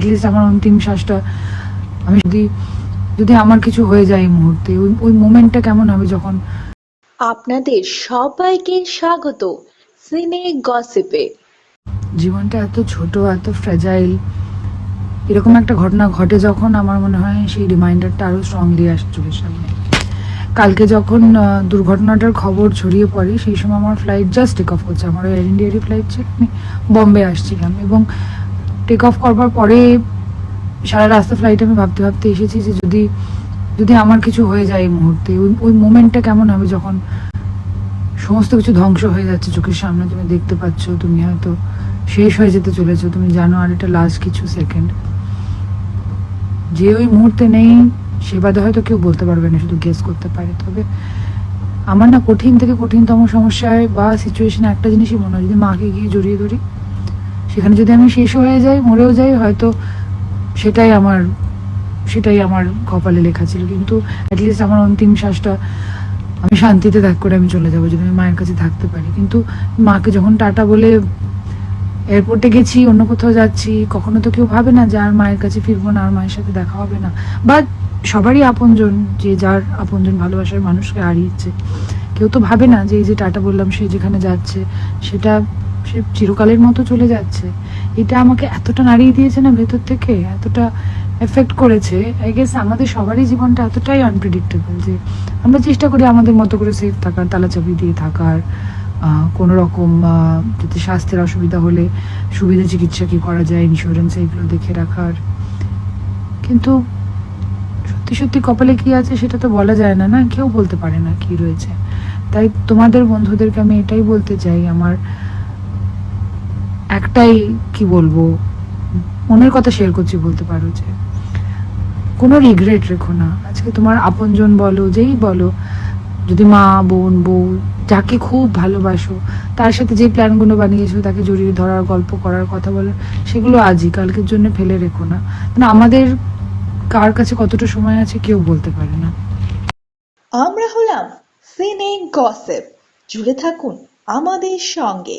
At least আমার অন্তিম শ্বাসটা আমি যদি যদি আমার কিছু হয়ে যায় এই মুহূর্তে ওই ওই মোমেন্টটা কেমন হবে যখন? আপনাদের সবাইকে স্বাগত সিনে গসিপে জীবনটা এত ছোট এত ফ্র্যাজাইল এরকম একটা ঘটনা ঘটে যখন আমার মনে হয় সেই রিমাইন্ডারটা আরও স্ট্রংলি আসে চোখের সামনে। কালকে যখন দুর্ঘটনাটার খবর ছড়িয়ে পড়ে সেই সময় আমার ফ্লাইট জাস্ট টেক অফ করছে। আমার এয়ার ইন্ডিয়ারই ফ্লাইট ছিল আমি বম্বে আসছিলাম এবং টেক অফ করবার পরে সারা রাস্তা ফ্লাইটে আমি ভাবতে ভাবতে এসেছি যে যদি যদি আমার কিছু হয়ে যায় এই মুহূর্তে, ওই ওই মোমেন্টটা কেমন হবে যখন সমস্ত কিছু ধ্বংস হয়ে যাচ্ছে চোখের সামনে, তুমি দেখতে পাচ্ছ, তুমি হয়তো শেষ হয়ে যেতে চলেছো, তুমি জানো আর এটা লাস্ট কিছু সেকেন্ড যে ওই মুহূর্তে নেই, সে বাদে হয়তো কেউ বলতে পারবে না, শুধু গেস করতে পারে। তবে আমার না কঠিন থেকে কঠিনতম সমস্যায় বা সিচুয়েশনে একটা জিনিসই মনে হয়, যদি মাকে গিয়ে জড়িয়ে ধরি সেখানে যদি আমি শেষ হয়ে যাই, মরেও যাই, হয়তো সেটাই আমার সেটাই আমার কপালে লেখা ছিল। কিন্তু অ্যাটলিস্ট আমার অন্তিম শ্বাসটা আমি শান্তিতে ত্যাগ করে আমি চলে যাব, যদি আমি মায়ের কাছে থাকতে পারি। কিন্তু মাকে যখন টাটা বলে এয়ারপোর্টে গেছি, অন্য কোথাও যাচ্ছি, কখনো তো কেউ ভাবে না যে আর মায়ের কাছে ফিরবো না, আর মায়ের সাথে দেখা হবে না। বা সবারই আপনজন, যে যার আপনজন ভালোবাসার মানুষকে হারিয়েছে। কেউ তো ভাবে না যে এই যে টাটা বললাম, সে যেখানে যাচ্ছে, সেটা সে চিরকালের মতো চলে যাচ্ছে। এটা আমাকে এতটা নাড়িয়ে দিয়েছে না ভেতর থেকে, এতটা এফেক্ট করেছে। আই গেস আমাদের সবারই জীবনটা এতটাই আনপ্রেডিক্টেবল যে আমরা চেষ্টা করি আমাদের মতো করে সেফ থাকার, তালাচাবি দিয়ে থাকার কোনো রকম যাতে স্বাস্থ্যের অসুবিধা হলে সুবিধা চিকিৎসা কি করা যায় ইন্স্যুরেন্স এইগুলো দেখে রাখার। কিন্তু সত্যি সত্যি কপালে কি আছে সেটা তো বলা যায় না না? কেউ বলতে পারে না কি রয়েছে। তাই তোমাদের বন্ধুদেরকে আমি এটাই বলতে চাই, আমার একটাই কি বলব? মনের কথা শেয়ার করছি বলতে পারো যে, কোনো রিগ্রেট রেখো না। আজকে তোমার আপনজন বলো, যেই বলো, যদি মা, বোন, বউ যাকে খুব ভালোবাসো, তার সাথে যে প্ল্যানগুলো বানিয়েছো, তাকে জড়িয়ে ধরার, গল্প করার, কথা বলার, সেগুলো আজই, কালকের জন্য ফেলে রেখো না। মানে আমাদের কার কাছে কতটা সময় আছে কেউ বলতে পারে না। আমরা হলাম সিনে গসিপ জুড়ে থাকুন আমাদের সঙ্গে।